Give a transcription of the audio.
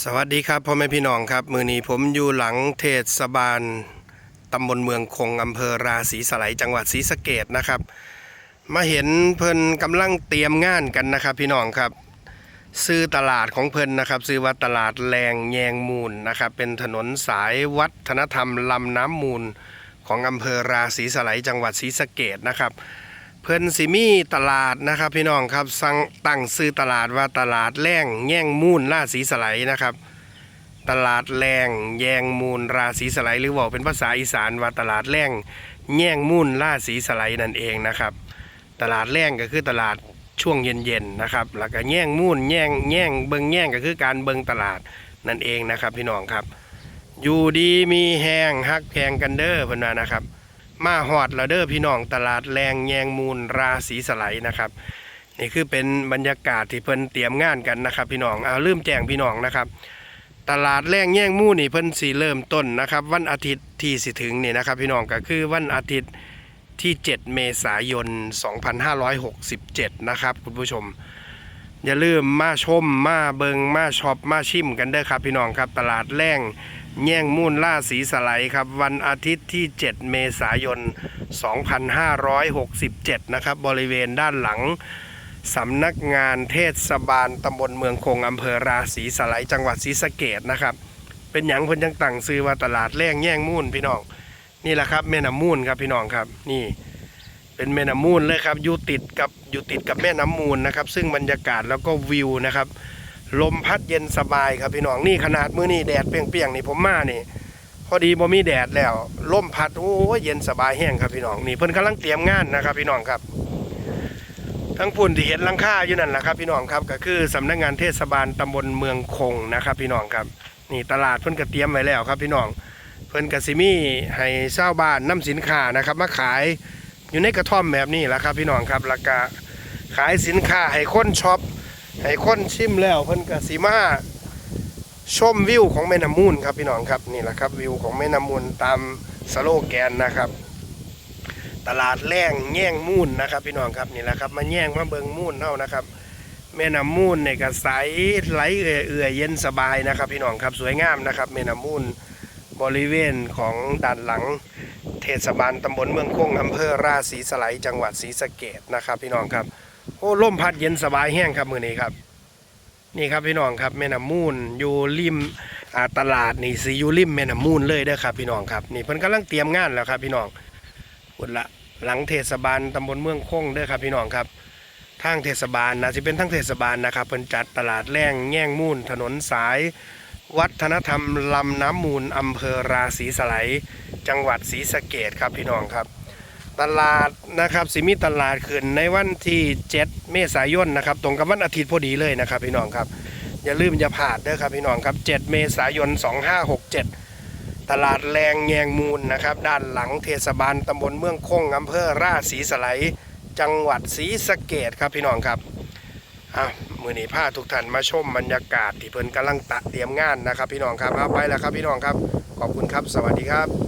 สวัสดีครับพ่อแม่พี่น้องครับ มือนี้ผมอยู่หลังเทศบาลตำบลเมืองคงอำเภอราศีสไลยจังหวัดศรีสะเกดนะครับ มาเห็นเพิ่นกำลังเตรียมงานกันนะครับ พี่น้องครับ ซื้อตลาดของเพิ่นนะครับ ซื้อว่าตลาดแรงแยงมูลนะครับ เป็นถนนสายวัฒนธรรมลำน้ำมูลของอำเภอราศีสไลยจังหวัดศรีสะเกดนะครับ เพิ่นสิมีตลาดนะครับ พี่น้องครับสั่งตั้งซื้อตลาดว่าตลาดแรงแย่งมูลราศีสไลนะครับ ตลาดแรงแย่งมูลราศีสไลหรือว่าเป็นภาษาอีสานว่าตลาดแรงแย่งมูลราศีสไลนั่นเองนะครับ ตลาดแรงก็คือตลาดช่วงเย็นๆนะครับ แล้วก็แย่งมูลแย่งแย่งเบิงแย่งก็คือการเบิงตลาดนั่นเองนะครับ พี่น้องครับ อยู่ดีมีแหงฮักแพงกันเด้อเพิ่นว่านะครับ มาฮอดล้วเด้อพี่น้องตลาดแรงแยงมูลราศีสไลนะครับ นี่คือเป็นบรรยากาศที่เพิ่นเตรียมงานกันนะครับ พี่น้องเอาลืมแจ้งพี่น้องนะครับ ตลาดแรงแย่งมู่นี่เพิ่นสีเริ่มต้นนะครับ วันอาทิตย์ที่สิถึงนี่นะครับ พี่น้องก็คือวันอาทิตย์ที่ 7 เมษายน 2567 นะครับคุณผู้ชม อย่าลืมมาชมมาเบิงมาช็อปมาชิมกันเด้อครับ พี่น้องครับตลาดแรง แย่งมูลล่าสีสไลด์ครับ วันอาทิตย์ที่ 7 เมษายน 2567 นะครับ บริเวณด้านหลังสำนักงานเทศบาลตำบลเมืองคงอำเภอราศีสไลจังหวัดศรีสะเกดนะครับ เป็นหยังเพิ่นจังตั้งซื้อว่าตลาดแร่งแย่งมูลพี่น้อง นี่แหละครับแม่น้ำมูลครับพี่น้องครับนี่เป็นแม่น้ำมูลเลยครับอยู่ติดกับอยู่ติดกับแม่น้ำมูลนะครับ ซึ่งบรรยากาศแล้วก็วิวนะครับ ลมพัดเย็นสบายครับพี่น้องนี่ขนาดมื้อนี้แดดเปรี้ยงๆนี่ผมมานี่ พอดีบ่มีแดดแล้วลมพัดโอ้ยเย็นสบายแห้งครับพี่น้องนี่เพิ่นกำลังเตรียมงานนะครับ พี่น้องครับ ทั้งพุ่นที่เห็นลังค่าอยู่นั่นแหละครับ พี่น้องครับก็คือสำนักงานเทศบาลตำบลเมืองคงนะครับ พี่น้องครับ นี่ตลาดเพิ่นก็เตรียมไว้แล้วครับ พี่น้อง เพิ่นก็สิมีให้ชาวบ้านนำสินค้านะครับ มาขายอยู่ในกระท่อมแบบนี้แหละครับ พี่น้องครับแล้วก็ขายสินค้าให้คนช็อป ให้คนชิมแล้วเพิ่นก็สิมาชมวิวของแม่น้ำมูลครับพี่น้องครับนี่แหละครับวิวของแม่น้ำมูลตามสโลแกนนะครับ ตลาดแร่งแย่งมูลนะครับ พี่น้องครับนี่แหละครับมาแย่งมาเบิงมูลเท่านะครับ แม่น้ำมูลเนี่ยก็ใสไหลเอื่อยเย็นสบายนะครับ พี่น้องครับสวยงามนะครับ แม่น้ำมูลบริเวณของด้านหลัง เทศบาลตำบลเมืองคงอำเภอราศีสไลจังหวัดศรีสะเกดนะครับ พี่น้องครับ โอ้ลมพัดเย็นสบายแห้งครับมือนี้ครับ นี่ครับพี่น้องครับแม่น้ำมูลอยู่ริมตลาดนี่สิอยู่ริมแม่น้ำมูลเลยเด้อครับพี่น้องครับนี่เพิ่นกำลังเตรียมงานแล้วครับ พี่น้องพุ่นละหลังเทศบาลตำบลเมืองคงเด้อครับพี่น้องครับทางเทศบาลนะสิเป็นทั้งเทศบาลนะครับเพิ่นจัดตลาดแรงแง่งมูลถนนสาย วัฒนธรรมลำน้ำมูลอำเภอราศีสไลจังหวัดศรีสะเกดครับพี่น้องครับ ตลาดนะครับสิมีตลาดขึ้นในวันที่ 7 เมษายนนะครับ ตรงกับวันอาทิตย์พอดีเลยนะครับพี่น้องครับ อย่าลืมอย่าพลาดเด้อครับพี่น้องครับ 7 เมษายน 2567 ตลาดแรงแยงมูลนะครับ ด้านหลังเทศบาลตำบลเมืองคงอำเภอราศีสไลยจังหวัดศรีสะเกดครับพี่น้องครับอะมือนี้พาทุกท่านมาชมบรรยากาศที่เพิ่นกำลังตะเตรียมงานนะครับ พี่น้องครับเอาไปแล้วครับพี่น้องครับ ขอบคุณครับ สวัสดีครับ